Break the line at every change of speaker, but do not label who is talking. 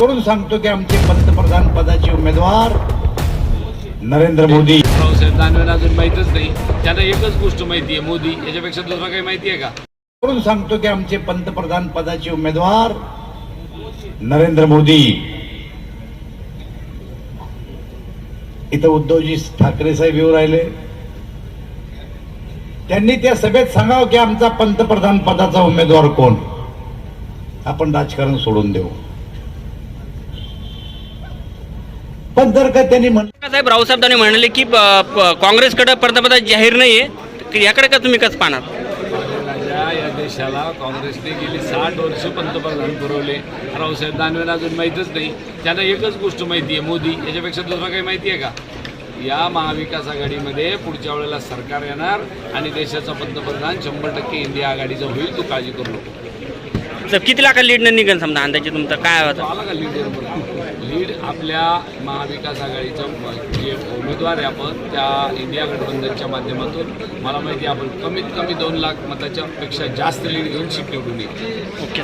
करून सांगतो की आमचे पंतप्रधान पदाचे उमेदवार नरेंद्र मोदी.
रावसाहेब दानवेला अजून माहीतच नाही. त्यांना एकच गोष्ट माहिती आहे मोदी. याच्यापेक्षा दुसरा काही माहिती आहे का?
करून सांगतो की आमचे पंतप्रधान पदाचे उमेदवार नरेंद्र मोदी. इथं उद्धवजी ठाकरे साहेब येऊ राहिले. त्यांनी त्या सभेत सांगावं की आमचा पंतप्रधान पदाचा उमेदवार कोण? आपण राजकारण सोडून देऊ. पण जर का त्यांनी म्हण
साहेब रावसाहेब दानवे म्हणाले की काँग्रेसकडे पंतप्रधान जाहीर नाहीये. याकडे का तुम्ही कसं पाहणार?
या देशाला काँग्रेसने गेली साठ वर्ष पंतप्रधान पुरवले रावसाहेब दानवेला अजून माहीतच नाही. त्यांना एकच गोष्ट माहिती आहे मोदी. याच्यापेक्षा दुसरा काही माहिती आहे का? या महाविकास आघाडीमध्ये पुढच्या वेळेला सरकार येणार आणि देशाचा पंतप्रधान शंभर टक्के इंडिया आघाडीचा होईल तू काळजी करू नको.
साहेब किती लाखा लीडनं निघेल समजा अंदाजे तुमचं? काय होतं
आला का लीड लीड आपल्या महाविकास आघाडीचा म- जे उमेदवार आहे आपण त्या इंडिया गठबंधनच्या माध्यमातून मला माहिती आहे आपण कमीत कमी दोन लाख मताच्या पेक्षा जास्त लीड घेऊन सीट निवडून येईल
ओके